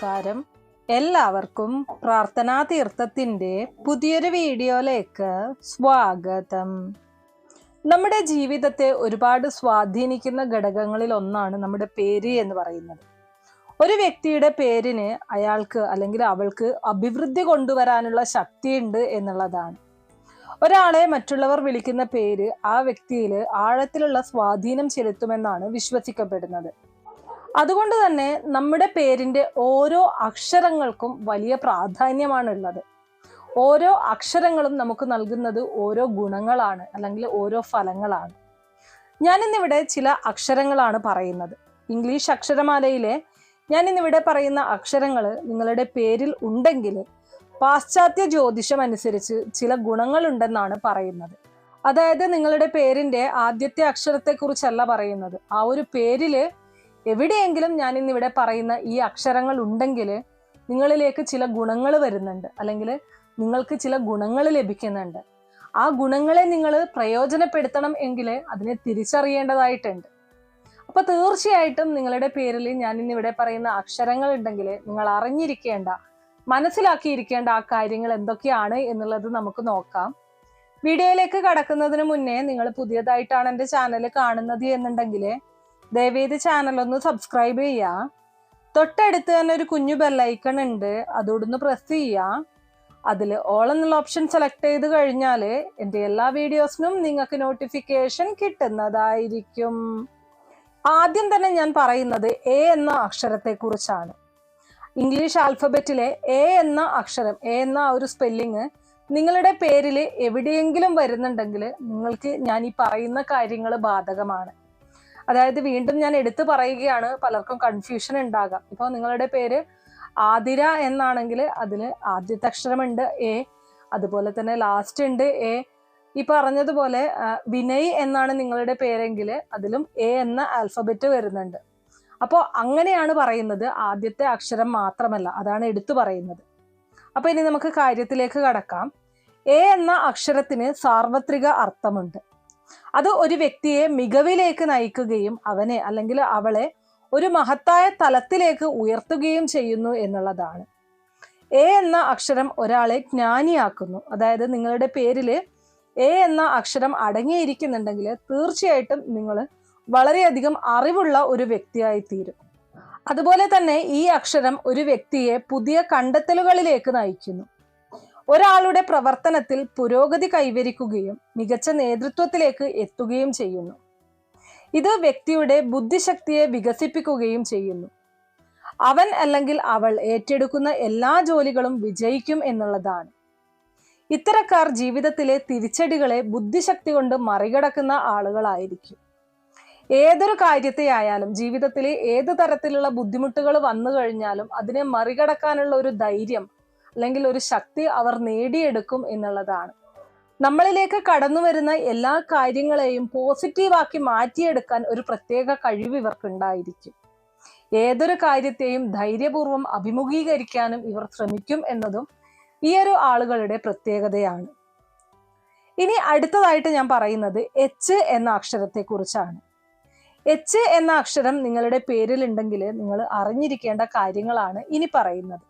നമസ്കാരം. എല്ലാവർക്കും പ്രാർത്ഥനാ തീർത്ഥത്തിന്റെ പുതിയൊരു വീഡിയോയിലേക്ക് സ്വാഗതം. നമ്മുടെ ജീവിതത്തെ ഒരുപാട് സ്വാധീനിക്കുന്ന ഘടകങ്ങളിൽ ഒന്നാണ് നമ്മുടെ പേര് എന്ന് പറയുന്നത്. ഒരു വ്യക്തിയുടെ പേരിന് അയാൾക്ക് അല്ലെങ്കിൽ അവൾക്ക് അഭിവൃദ്ധി കൊണ്ടുവരാനുള്ള ശക്തിയുണ്ട് എന്നുള്ളതാണ്. ഒരാളെ മറ്റുള്ളവർ വിളിക്കുന്ന പേര് ആ വ്യക്തിയിൽ ആഴത്തിലുള്ള സ്വാധീനം ചെലുത്തുമെന്നാണ് വിശ്വസിക്കപ്പെടുന്നത്. അതുകൊണ്ട് തന്നെ നമ്മുടെ പേരിന്റെ ഓരോ അക്ഷരങ്ങൾക്കും വലിയ പ്രാധാന്യമാണുള്ളത്. ഓരോ അക്ഷരങ്ങളും നമുക്ക് നൽകുന്നത് ഓരോ ഗുണങ്ങളാണ് അല്ലെങ്കിൽ ഓരോ ഫലങ്ങളാണ്. ഞാനിന്നിവിടെ ചില അക്ഷരങ്ങളാണ് പറയുന്നത്. ഇംഗ്ലീഷ് അക്ഷരമാലയിലെ ഞാനിന്നിവിടെ പറയുന്ന അക്ഷരങ്ങൾ നിങ്ങളുടെ പേരിൽ ഉണ്ടെങ്കിൽ പാശ്ചാത്യ ജ്യോതിഷം അനുസരിച്ച് ചില ഗുണങ്ങളുണ്ടെന്നാണ് പറയുന്നത്. അതായത് നിങ്ങളുടെ പേരിന്റെ ആദ്യത്തെ അക്ഷരത്തെക്കുറിച്ചല്ല പറയുന്നത്. ആ ഒരു പേരിൽ എവിടെയെങ്കിലും ഞാൻ ഇന്നിവിടെ പറയുന്ന ഈ അക്ഷരങ്ങൾ ഉണ്ടെങ്കിൽ നിങ്ങളിലേക്ക് ചില ഗുണങ്ങൾ വരുന്നുണ്ട്. അല്ലെങ്കിൽ നിങ്ങൾക്ക് ചില ഗുണങ്ങൾ ലഭിക്കുന്നുണ്ട്. ആ ഗുണങ്ങളെ നിങ്ങൾ പ്രയോജനപ്പെടുത്തണം എങ്കിൽ അതിനെ തിരിച്ചറിയേണ്ടതായിട്ടുണ്ട്. അപ്പൊ തീർച്ചയായിട്ടും നിങ്ങളുടെ പേരിൽ ഞാൻ ഇന്നിവിടെ പറയുന്ന അക്ഷരങ്ങൾ ഉണ്ടെങ്കിൽ നിങ്ങൾ അറിഞ്ഞിരിക്കേണ്ട മനസ്സിലാക്കിയിരിക്കേണ്ട ആ കാര്യങ്ങൾ എന്തൊക്കെയാണ് എന്നുള്ളത് നമുക്ക് നോക്കാം. വീഡിയോയിലേക്ക് കടക്കുന്നതിന് മുന്നേ നിങ്ങൾ പുതിയതായിട്ടാണ് എന്റെ ചാനൽ കാണുന്നത് എന്നുണ്ടെങ്കിൽ ദയവേത് ചാനൽ ഒന്ന് സബ്സ്ക്രൈബ് ചെയ്യുക തൊട്ടടുത്ത് തന്നെ ഒരു കുഞ്ഞു ബെല്ലൈക്കൺ ഉണ്ട്. അതോടൊന്ന് പ്രസ് ചെയ്യുക അതിൽ ഓൾ എന്നുള്ള ഓപ്ഷൻ സെലക്ട് ചെയ്ത് കഴിഞ്ഞാൽ എന്റെ എല്ലാ വീഡിയോസിനും നിങ്ങൾക്ക് നോട്ടിഫിക്കേഷൻ കിട്ടുന്നതായിരിക്കും. ആദ്യം തന്നെ ഞാൻ പറയുന്നത് എ എന്ന അക്ഷരത്തെ കുറിച്ചാണ് ഇംഗ്ലീഷ് ആൽഫബറ്റിലെ എ എന്ന അക്ഷരം എ എന്ന ഒരു സ്പെല്ലിങ് നിങ്ങളുടെ പേരിൽ എവിടെയെങ്കിലും വരുന്നുണ്ടെങ്കിൽ നിങ്ങൾക്ക് ഞാൻ ഈ പറയുന്ന കാര്യങ്ങൾ ബാധകമാണ്. അതായത് വീണ്ടും ഞാൻ എടുത്തു പറയുകയാണ് പലർക്കും കൺഫ്യൂഷൻ ഉണ്ടാകാം. ഇപ്പോൾ നിങ്ങളുടെ പേര് ആതിര എന്നാണെങ്കിൽ അതിൽ ആദ്യത്തെ അക്ഷരമുണ്ട് എ അതുപോലെ തന്നെ ലാസ്റ്റ് ഉണ്ട് എ. ഈ പറഞ്ഞതുപോലെ വിനയ് എന്നാണ് നിങ്ങളുടെ പേരെങ്കിൽ അതിലും എ എന്ന ആൽഫബറ്റ് വരുന്നുണ്ട്. അപ്പോൾ അങ്ങനെയാണ് പറയുന്നത്. ആദ്യത്തെ അക്ഷരം മാത്രമല്ല അതാണ് എടുത്തു പറയുന്നത്. അപ്പോൾ ഇനി നമുക്ക് കാര്യത്തിലേക്ക് കടക്കാം. എ എന്ന അക്ഷരത്തിന് സാർവത്രിക അർത്ഥമുണ്ട്. അത് ഒരു വ്യക്തിയെ മികവിലേക്ക് നയിക്കുകയും അവനെ അല്ലെങ്കിൽ അവളെ ഒരു മഹത്തായ തലത്തിലേക്ക് ഉയർത്തുകയും ചെയ്യുന്നു എന്നുള്ളതാണ്. എ എന്ന അക്ഷരം ഒരാളെ ജ്ഞാനിയാക്കുന്നു. അതായത് നിങ്ങളുടെ പേരിൽ എ എന്ന അക്ഷരം അടങ്ങിയിരിക്കുന്നുണ്ടെങ്കിൽ തീർച്ചയായിട്ടും നിങ്ങൾ വളരെയധികം അറിവുള്ള ഒരു വ്യക്തിയായി തീരും. അതുപോലെ തന്നെ ഈ അക്ഷരം ഒരു വ്യക്തിയെ പുതിയ കണ്ടെത്തലുകളിലേക്ക് നയിക്കുന്നു. ഒരാളുടെ പ്രവർത്തനത്തിൽ പുരോഗതി കൈവരിക്കുകയും മികച്ച നേതൃത്വത്തിലേക്ക് എത്തുകയും ചെയ്യുന്നു. ഇത് വ്യക്തിയുടെ ബുദ്ധിശക്തിയെ വികസിപ്പിക്കുകയും ചെയ്യുന്നു. അവൻ അല്ലെങ്കിൽ അവൾ ഏറ്റെടുക്കുന്ന എല്ലാ ജോലികളും വിജയിക്കും എന്നുള്ളതാണ്. ഇത്തരക്കാർ ജീവിതത്തിലെ തിരിച്ചടികളെ ബുദ്ധിശക്തി കൊണ്ട് മറികടക്കുന്ന ആളുകളായിരിക്കും. ഏതൊരു കാര്യത്തെയായാലും ജീവിതത്തിലെ ഏത് തരത്തിലുള്ള ബുദ്ധിമുട്ടുകൾ വന്നു കഴിഞ്ഞാലും അതിനെ മറികടക്കാനുള്ള ഒരു ധൈര്യം അല്ലെങ്കിൽ ഒരു ശക്തി അവർ നേടിയെടുക്കും എന്നുള്ളതാണ്. നമ്മളിലേക്ക് കടന്നു വരുന്ന എല്ലാ കാര്യങ്ങളെയും പോസിറ്റീവാക്കി മാറ്റിയെടുക്കാൻ ഒരു പ്രത്യേക കഴിവ് ഇവർക്കുണ്ടായിരിക്കും. ഏതൊരു കാര്യത്തെയും ധൈര്യപൂർവം അഭിമുഖീകരിക്കാനും ഇവർ ശ്രമിക്കും എന്നതും ഈ ഒരു ആളുകളുടെ പ്രത്യേകതയാണ്. ഇനി അടുത്തതായിട്ട് ഞാൻ പറയുന്നത് എച്ച് എന്ന അക്ഷരത്തെ കുറിച്ചാണ് എച്ച് എന്ന അക്ഷരം നിങ്ങളുടെ പേരിലുണ്ടെങ്കിൽ നിങ്ങൾ അറിഞ്ഞിരിക്കേണ്ട കാര്യങ്ങളാണ് ഇനി പറയുന്നത്.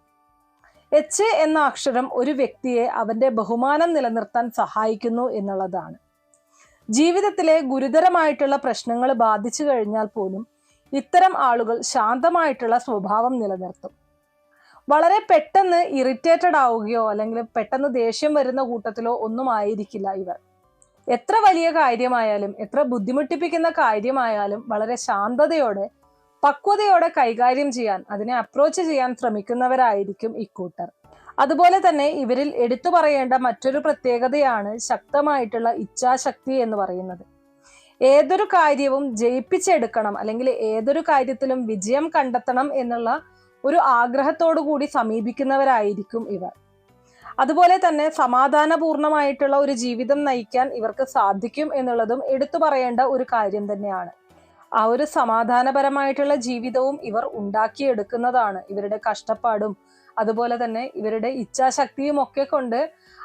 എച്ച് എന്ന അക്ഷരം ഒരു വ്യക്തിയെ അവന്റെ ബഹുമാനം നിലനിർത്താൻ സഹായിക്കുന്നു എന്നുള്ളതാണ്. ജീവിതത്തിലെ ഗുരുതരമായിട്ടുള്ള പ്രശ്നങ്ങൾ ബാധിച്ചു കഴിഞ്ഞാൽ പോലും ഇത്തരം ആളുകൾ ശാന്തമായിട്ടുള്ള സ്വഭാവം നിലനിർത്തും. വളരെ പെട്ടെന്ന് ഇറിറ്റേറ്റഡ് ആവുകയോ അല്ലെങ്കിൽ പെട്ടെന്ന് ദേഷ്യം വരുന്ന കൂട്ടത്തിലോ ഒന്നും ആയിരിക്കില്ല ഇവർ. എത്ര വലിയ കാര്യമായാലും എത്ര ബുദ്ധിമുട്ടിപ്പിക്കുന്ന കാര്യമായാലും വളരെ ശാന്തതയോടെ പക്വതയോടെ കൈകാര്യം ചെയ്യാൻ അതിനെ അപ്രോച്ച് ചെയ്യാൻ ശ്രമിക്കുന്നവരായിരിക്കും ഇക്കൂട്ടർ അതുപോലെ തന്നെ ഇവരിൽ എടുത്തു പറയേണ്ട മറ്റൊരു പ്രത്യേകതയാണ് ശക്തമായിട്ടുള്ള ഇച്ഛാശക്തി എന്ന് പറയുന്നത്. ഏതൊരു കാര്യവും ജയിപ്പിച്ചെടുക്കണം അല്ലെങ്കിൽ ഏതൊരു കാര്യത്തിലും വിജയം കണ്ടെത്തണം എന്നുള്ള ഒരു ആഗ്രഹത്തോടു കൂടി സമീപിക്കുന്നവരായിരിക്കും ഇവർ. അതുപോലെ തന്നെ സമാധാനപൂർണമായിട്ടുള്ള ഒരു ജീവിതം നയിക്കാൻ ഇവർക്ക് സാധിക്കും എന്നുള്ളതും എടുത്തു പറയേണ്ട ഒരു കാര്യം തന്നെയാണ്. ആ ഒരു സമാധാനപരമായിട്ടുള്ള ജീവിതവും ഇവർ ഉണ്ടാക്കിയെടുക്കുന്നതാണ് ഇവരുടെ കഷ്ടപ്പാടും. അതുപോലെ തന്നെ ഇവരുടെ ഇച്ഛാശക്തിയും ഒക്കെ കൊണ്ട്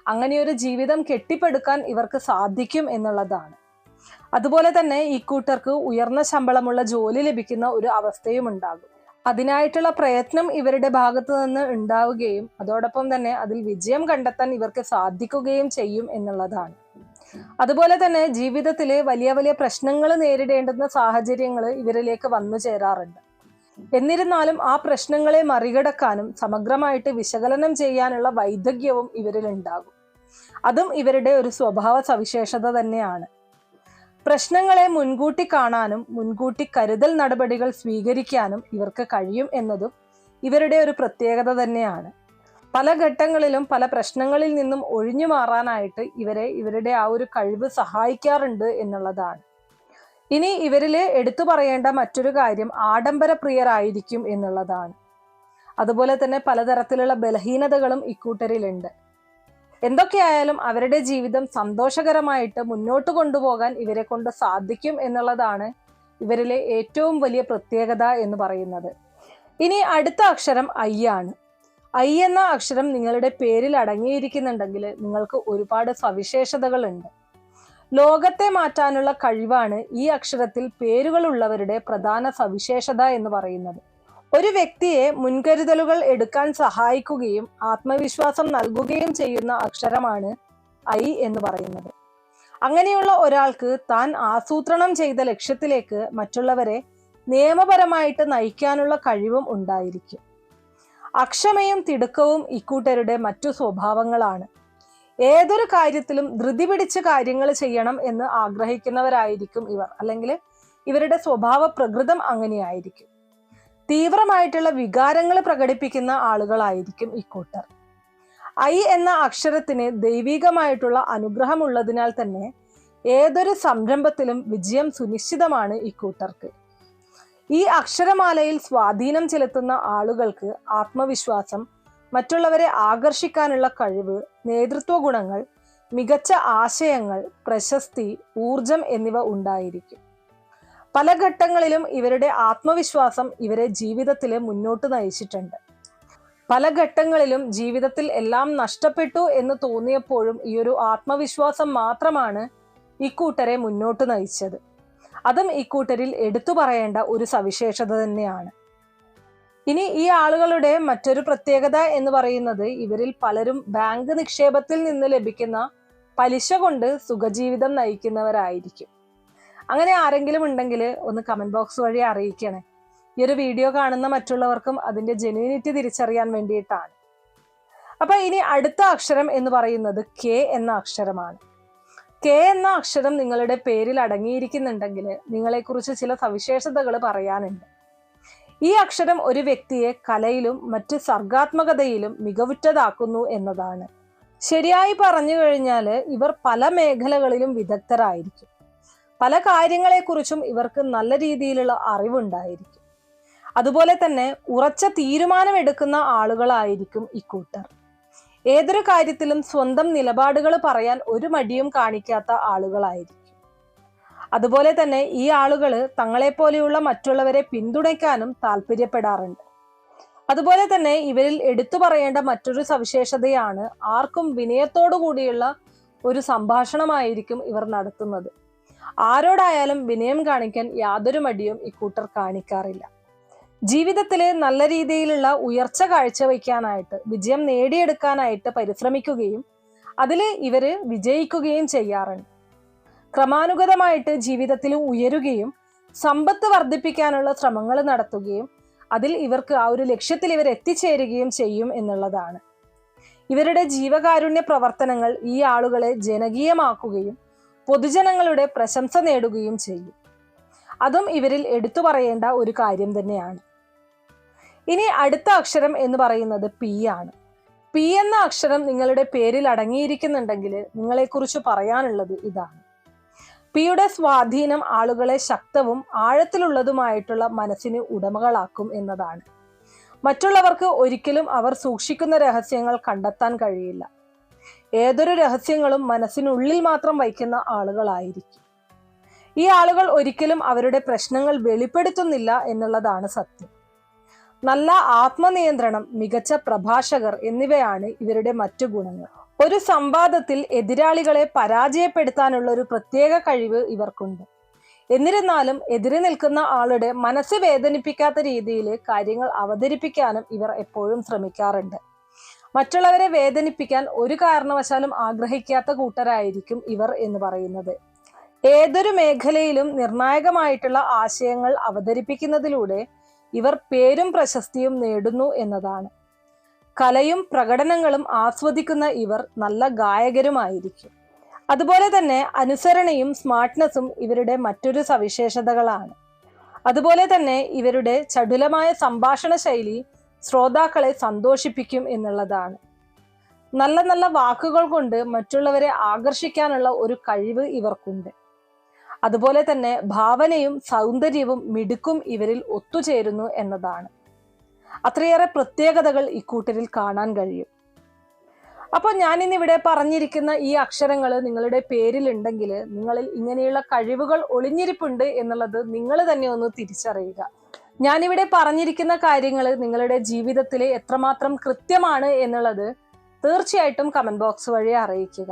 അങ്ങനെ ഒരു ജീവിതം കെട്ടിപ്പടുക്കാൻ ഇവർക്ക് സാധിക്കും എന്നുള്ളതാണ്. അതുപോലെ തന്നെ ഈ കൂട്ടർക്ക് ഉയർന്ന ശമ്പളമുള്ള ജോലി ലഭിക്കുന്ന ഒരു അവസ്ഥയും ഉണ്ടാകും. അതിനായിട്ടുള്ള പ്രയത്നം ഇവരുടെ ഭാഗത്തു നിന്ന് ഉണ്ടാവുകയും അതോടൊപ്പം തന്നെ അതിൽ വിജയം കണ്ടെത്താൻ ഇവർക്ക് സാധിക്കുകയും ചെയ്യും എന്നുള്ളതാണ്. അതുപോലെ തന്നെ ജീവിതത്തിൽ വലിയ വലിയ പ്രശ്നങ്ങൾ നേരിടേണ്ടുന്ന സാഹചര്യങ്ങൾ ഇവരിലേക്ക് വന്നു ചേരാറുണ്ട്. എന്നിരുന്നാലും ആ പ്രശ്നങ്ങളെ മറികടക്കാനും സമഗ്രമായിട്ട് വിശകലനം ചെയ്യാനുള്ള വൈദഗ്ധ്യവും ഇവരിൽ ഉണ്ടാകും അതും ഇവരുടെ ഒരു സ്വഭാവ സവിശേഷത തന്നെയാണ്. പ്രശ്നങ്ങളെ മുൻകൂട്ടി കാണാനും മുൻകൂട്ടി കരുതൽ നടപടികൾ സ്വീകരിക്കാനും ഇവർക്ക് കഴിയും എന്നതും ഇവരുടെ ഒരു പ്രത്യേകത തന്നെയാണ്. പല ഘട്ടങ്ങളിലും പല പ്രശ്നങ്ങളിൽ നിന്നും ഒഴിഞ്ഞു മാറാനായിട്ട് ഇവരെ ഇവരുടെ ആ ഒരു കഴിവ് സഹായിക്കാറുണ്ട് എന്നുള്ളതാണ്. ഇനി ഇവരിൽ എടുത്തു പറയേണ്ട മറ്റൊരു കാര്യം ആഡംബര പ്രിയരായിരിക്കും എന്നുള്ളതാണ്. അതുപോലെ തന്നെ പലതരത്തിലുള്ള ബലഹീനതകളും ഇക്കൂട്ടരിലുണ്ട്. എന്തൊക്കെയായാലും അവരുടെ ജീവിതം സന്തോഷകരമായിട്ട് മുന്നോട്ട് കൊണ്ടുപോകാൻ ഇവരെ കൊണ്ട് സാധിക്കും എന്നുള്ളതാണ് ഇവരിലെ ഏറ്റവും വലിയ പ്രത്യേകത എന്ന് പറയുന്നത്. ഇനി അടുത്ത അക്ഷരം ഐ ആണ്. ഐ എന്ന അക്ഷരം നിങ്ങളുടെ പേരിൽ അടങ്ങിയിരിക്കുന്നുണ്ടെങ്കിൽ നിങ്ങൾക്ക് ഒരുപാട് സവിശേഷതകളുണ്ട്. ലോകത്തെ മാറ്റാനുള്ള കഴിവാണ് ഈ അക്ഷരത്തിൽ പേരുകളുള്ളവരുടെ പ്രധാന സവിശേഷത എന്ന് പറയുന്നത്. ഒരു വ്യക്തിയെ മുൻകരുതലുകൾ എടുക്കാൻ സഹായിക്കുകയും ആത്മവിശ്വാസം നൽകുകയും ചെയ്യുന്ന അക്ഷരമാണ് ഐ എന്ന് പറയുന്നത്. അങ്ങനെയുള്ള ഒരാൾക്ക് താൻ ആസൂത്രണം ചെയ്ത ലക്ഷ്യത്തിലേക്ക് മറ്റുള്ളവരെ നിയമപരമായിട്ട് നയിക്കാനുള്ള കഴിവും ഉണ്ടായിരിക്കും. അക്ഷമയും തിടുക്കവും ഇക്കൂട്ടരുടെ മറ്റു സ്വഭാവങ്ങളാണ്. ഏതൊരു കാര്യത്തിലും ധൃതി പിടിച്ച് കാര്യങ്ങൾ ചെയ്യണം എന്ന് ആഗ്രഹിക്കുന്നവരായിരിക്കും ഇവർ. അല്ലെങ്കിൽ ഇവരുടെ സ്വഭാവ പ്രകൃതം അങ്ങനെയായിരിക്കും. തീവ്രമായിട്ടുള്ള വികാരങ്ങൾ പ്രകടിപ്പിക്കുന്ന ആളുകളായിരിക്കും ഇക്കൂട്ടർ. ഐ എന്ന അക്ഷരത്തിന് ദൈവികമായിട്ടുള്ള അനുഗ്രഹമുള്ളതിനാൽ തന്നെ ഏതൊരു സംരംഭത്തിലും വിജയം സുനിശ്ചിതമാണ് ഇക്കൂട്ടർക്ക്. ഈ അക്ഷരമാലയിൽ സ്വാധീനം ചെലുത്തുന്ന ആളുകൾക്ക് ആത്മവിശ്വാസം മറ്റുള്ളവരെ ആകർഷിക്കാനുള്ള കഴിവ് നേതൃത്വ ഗുണങ്ങൾ മികച്ച ആശയങ്ങൾ പ്രശസ്തി ഊർജം എന്നിവ ഉണ്ടായിരിക്കും. പല ഘട്ടങ്ങളിലും ഇവരുടെ ആത്മവിശ്വാസം ഇവരെ ജീവിതത്തിൽ മുന്നോട്ട് നയിച്ചിട്ടുണ്ട്. പല ഘട്ടങ്ങളിലും ജീവിതത്തിൽ എല്ലാം നഷ്ടപ്പെട്ടു എന്ന് തോന്നിയപ്പോഴും ഈ ഒരു ആത്മവിശ്വാസം മാത്രമാണ് ഇക്കൂട്ടരെ മുന്നോട്ട് നയിച്ചത്. അതും ഇക്കൂട്ടരിൽ എടുത്തു പറയേണ്ട ഒരു സവിശേഷത തന്നെയാണ്. ഇനി ഈ ആളുകളുടെ മറ്റൊരു പ്രത്യേകത എന്ന് പറയുന്നത് ഇവരിൽ പലരും ബാങ്ക് നിക്ഷേപത്തിൽ നിന്ന് ലഭിക്കുന്ന പലിശ കൊണ്ട് സുഖജീവിതം നയിക്കുന്നവരായിരിക്കും. അങ്ങനെ ആരെങ്കിലും ഉണ്ടെങ്കിൽ ഒന്ന് കമന്റ് ബോക്സ് വഴി അറിയിക്കണേ. ഈ ഒരു വീഡിയോ കാണുന്ന മറ്റുള്ളവർക്കും അതിന്റെ ജെന്യൂനിറ്റി തിരിച്ചറിയാൻ വേണ്ടിയിട്ടാണ്. അപ്പൊ ഇനി അടുത്ത അക്ഷരം എന്ന് പറയുന്നത് കെ എന്ന അക്ഷരമാണ്. കെ എന്ന അക്ഷരം നിങ്ങളുടെ പേരിൽ അടങ്ങിയിരിക്കുന്നുണ്ടെങ്കിൽ നിങ്ങളെക്കുറിച്ച് ചില സവിശേഷതകൾ പറയാനുണ്ട്. ഈ അക്ഷരം ഒരു വ്യക്തിയെ കലയിലും മറ്റ് സർഗാത്മകതയിലും മികവുറ്റതാക്കുന്നു എന്നതാണ്. ശരിയായി പറഞ്ഞു കഴിഞ്ഞാൽ ഇവർ പല മേഖലകളിലും വിദഗ്ധരായിരിക്കും. പല കാര്യങ്ങളെക്കുറിച്ചും ഇവർക്ക് നല്ല രീതിയിലുള്ള അറിവുണ്ടായിരിക്കും. അതുപോലെ തന്നെ ഉറച്ച തീരുമാനമെടുക്കുന്ന ആളുകളായിരിക്കും ഇക്കൂട്ടർ. ഏതൊരു കാര്യത്തിലും സ്വന്തം നിലപാടുകൾ പറയാൻ ഒരു മടിയും കാണിക്കാത്ത ആളുകളായിരിക്കും. അതുപോലെ തന്നെ ഈ ആളുകൾ തങ്ങളെപ്പോലെയുള്ള മറ്റുള്ളവരെ പിന്തുണയ്ക്കാനും താല്പര്യപ്പെടാറുണ്ട്. അതുപോലെ തന്നെ ഇവരിൽ എടുത്തു പറയേണ്ട മറ്റൊരു സവിശേഷതയാണ് ആർക്കും വിനയത്തോടു കൂടിയുള്ള ഒരു സംഭാഷണമായിരിക്കും ഇവർ നടത്തുന്നത്. ആരോടായാലും വിനയം കാണിക്കാൻ യാതൊരു മടിയും ഇക്കൂട്ടർ കാണിക്കാറില്ല. ജീവിതത്തിൽ നല്ല രീതിയിലുള്ള ഉയർച്ച കാഴ്ചവെക്കാനായിട്ട് വിജയം നേടിയെടുക്കാനായിട്ട് പരിശ്രമിക്കുകയും അതിൽ ഇവർ വിജയിക്കുകയും ചെയ്യാറുണ്ട്. ക്രമാനുഗതമായിട്ട് ജീവിതത്തിൽ ഉയരുകയും സമ്പത്ത് വർദ്ധിപ്പിക്കാനുള്ള ശ്രമങ്ങൾ നടത്തുകയും അതിൽ ഇവർക്ക് ആ ഒരു ലക്ഷ്യത്തിൽ ഇവർ എത്തിച്ചേരുകയും ചെയ്യും എന്നുള്ളതാണ്. ഇവരുടെ ജീവകാരുണ്യ പ്രവർത്തനങ്ങൾ ഈ ആളുകളെ ജനകീയമാക്കുകയും പൊതുജനങ്ങളുടെ പ്രശംസ നേടുകയും ചെയ്യും. അതും ഇവരിൽ എടുത്തു പറയേണ്ട ഒരു കാര്യം തന്നെയാണ്. ഇനി അടുത്ത അക്ഷരം എന്ന് പറയുന്നത് പി ആണ്. പി എന്ന അക്ഷരം നിങ്ങളുടെ പേരിൽ അടങ്ങിയിരിക്കുന്നുണ്ടെങ്കിൽ നിങ്ങളെക്കുറിച്ച് പറയാനുള്ളത് ഇതാണ്. പിയുടെ സ്വാധീനം ആളുകളെ ശക്തവും ആഴത്തിലുള്ളതുമായിട്ടുള്ള മനസ്സിന് ഉടമകളാക്കും എന്നതാണ്. മറ്റുള്ളവർക്ക് ഒരിക്കലും അവർ സൂക്ഷിക്കുന്ന രഹസ്യങ്ങൾ കണ്ടെത്താൻ കഴിയില്ല. ഏതൊരു രഹസ്യങ്ങളും മനസ്സിനുള്ളിൽ മാത്രം വയ്ക്കുന്ന ആളുകളായിരിക്കും. ഈ ആളുകൾ ഒരിക്കലും അവരുടെ പ്രശ്നങ്ങൾ വെളിപ്പെടുത്തുന്നില്ല എന്നുള്ളതാണ് സത്യം. നല്ല ആത്മനിയന്ത്രണം മികച്ച പ്രഭാഷകർ എന്നിവയാണ് ഇവരുടെ മറ്റു ഗുണങ്ങൾ. ഒരു സംവാദത്തിൽ എതിരാളികളെ പരാജയപ്പെടുത്താനുള്ള ഒരു പ്രത്യേക കഴിവ് ഇവർക്കുണ്ട്. എന്നിരുന്നാലും എതിരെ നിൽക്കുന്ന ആളുടെ മനസ്സ് വേദനിപ്പിക്കാത്ത രീതിയിൽ കാര്യങ്ങൾ അവതരിപ്പിക്കാനും ഇവർ എപ്പോഴും ശ്രമിക്കാറുണ്ട്. മറ്റുള്ളവരെ വേദനിപ്പിക്കാൻ ഒരു കാരണവശാലും ആഗ്രഹിക്കാത്ത കൂട്ടരായിരിക്കും ഇവർ എന്ന് പറയുന്നത്. ഏതൊരു മേഖലയിലും നിർണായകമായിട്ടുള്ള ആശയങ്ങൾ അവതരിപ്പിക്കുന്നതിലൂടെ ഇവർ പേരും പ്രശസ്തിയും നേടുന്നു എന്നതാണ്. കലയും പ്രകടനങ്ങളും ആസ്വദിക്കുന്ന ഇവർ നല്ല ഗായകരുമായിരിക്കും. അതുപോലെ തന്നെ അനുസരണയും സ്മാർട്ട്നെസ്സും ഇവരുടെ മറ്റൊരു സവിശേഷതകളാണ്. അതുപോലെ തന്നെ ഇവരുടെ ചടുലമായ സംഭാഷണ ശൈലി ശ്രോതാക്കളെ സന്തോഷിപ്പിക്കും എന്നുള്ളതാണ്. നല്ല നല്ല വാക്കുകൾ കൊണ്ട് മറ്റുള്ളവരെ ആകർഷിക്കാനുള്ള ഒരു കഴിവ് ഇവർക്കുണ്ട്. അതുപോലെ തന്നെ ഭാവനയും സൗന്ദര്യവും മിടുക്കും ഇവരിൽ ഒത്തുചേരുന്നു എന്നതാണ്. അത്രയേറെ പ്രത്യേകതകൾ ഇക്കൂട്ടരിൽ കാണാൻ കഴിയും. അപ്പോൾ ഞാനിന്നിവിടെ പറഞ്ഞിരിക്കുന്ന ഈ അക്ഷരങ്ങൾ നിങ്ങളുടെ പേരിലുണ്ടെങ്കിൽ നിങ്ങളിൽ ഇങ്ങനെയുള്ള കഴിവുകൾ ഒളിഞ്ഞിരിപ്പുണ്ട് എന്നുള്ളത് നിങ്ങൾ തന്നെ ഒന്ന് തിരിച്ചറിയുക. ഞാനിവിടെ പറഞ്ഞിരിക്കുന്ന കാര്യങ്ങൾ നിങ്ങളുടെ ജീവിതത്തിൽ എത്രമാത്രം കൃത്യമാണ് എന്നുള്ളത് തീർച്ചയായിട്ടും കമന്റ് ബോക്സ് വഴി അറിയിക്കുക.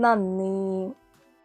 നന്ദി.